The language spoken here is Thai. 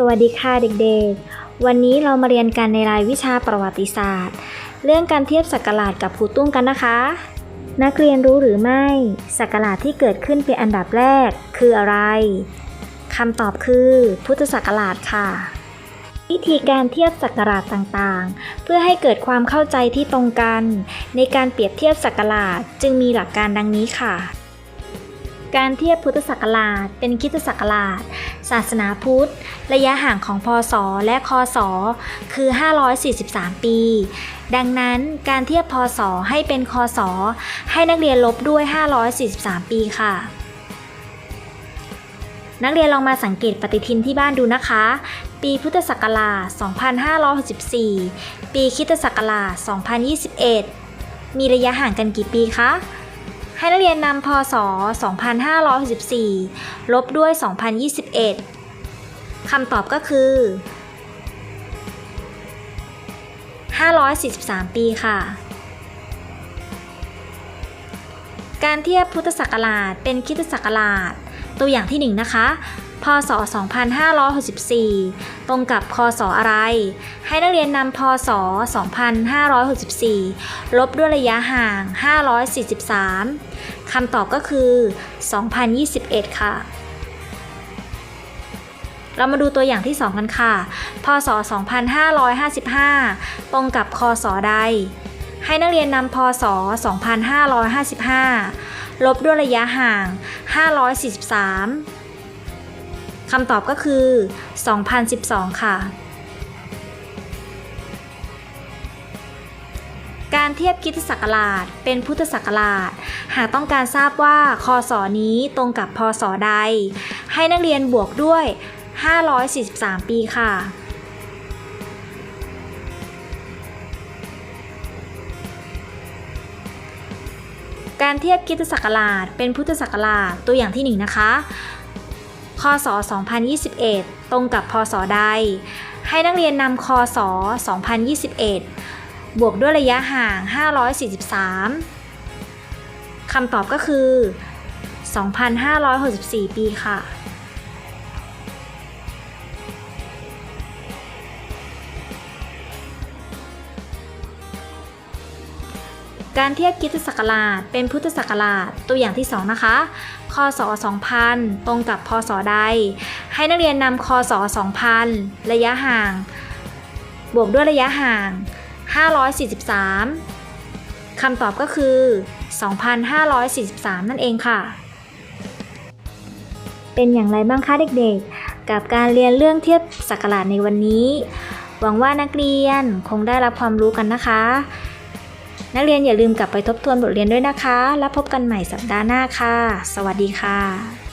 สวัสดีค่ะเด็กๆ วันนี้เรามาเรียนกันในรายวิชาประวัติศาสตร์ เรื่องการเทียบศักราชกับครูตุ้มกันนะคะ นักเรียนรู้หรือไม่ศักราชที่เกิดขึ้นเป็นอันดับแรกคืออะไรคำตอบคือ พุทธศักราชค่ะ วิธีการเทียบศักราชต่างๆ เพื่อให้เกิดความเข้าใจที่ตรงกัน ในการเปรียบเทียบศักราชจึงมีหลักการดังนี้ค่ะ การเทียบพุทธศักราช เป็นคิตศักราช ศาสนาพุทธ ระยะห่างของพศ และคศ คือ 543 ปี ดังนั้นการเทียบพศ ให้เป็นคศ ให้นักเรียนลบด้วย 543 ปีค่ะ นักเรียนลองมาสังเกตปฏิทินที่บ้านดูนะคะ ปีพุทธศักราช 2564 ปีคิตศักราช 2021 มีระยะห่างกันกี่ปีคะ ให้นักเรียนนำพศ 2564 ลบด้วย 2021 คำตอบก็คือ 543 ปีค่ะ การเทียบพุทธศักราชเป็นคิดศักราช ตัวอย่างที่ 1 นะคะพศ 2564 ตรงกับคศอะไร ให้นักเรียนนำพศ 2564 ลบด้วยระยะห่าง 543 คำตอบก็คือ 2021 ค่ะ เรามาดูตัวอย่างที่ 2 กันค่ะ พศ 2555 ตรงกับคศใด ให้นักเรียนนำพศ 2555 ลบด้วยระยะห่าง 543 คำตอบก็คือ 2012 ค่ะ การเทียบคริสตศักราชเป็นพุทธศักราช หากต้องการทราบว่า คศนี้ตรงกับพศใด ให้นักเรียนบวกด้วย 543 ปีค่ะ การเทียบคริสตศักราชเป็นพุทธศักราชตัวอย่างที่ 1 นะคะ คศ 2021 ตรงกับพศใด ให้นักเรียนนำคศ 2021 บวกด้วยระยะห่าง 543 คำตอบก็คือ 2,564 ปีค่ะ การเทียบคริสตศักราชเป็นพุทธศักราชตัวอย่างที่ 2 นะคะ คศ 2000 ตรงกับพศใด ให้นักเรียนนำคศ 2000 ระยะห่าง บวกด้วยระยะห่าง 543 คำตอบก็คือ 2,543 นั่นเองค่ะ เป็นอย่างไรบ้างคะเด็กๆ กับการเรียนเรื่องเทียบศักราชในวันนี้ หวังว่านักเรียนคงได้รับความรู้กันนะคะ นักเรียนอย่าลืมกลับไปทบทวนบทเรียนด้วยนะคะ แล้วพบกันใหม่สัปดาห์หน้าค่ะ สวัสดีค่ะ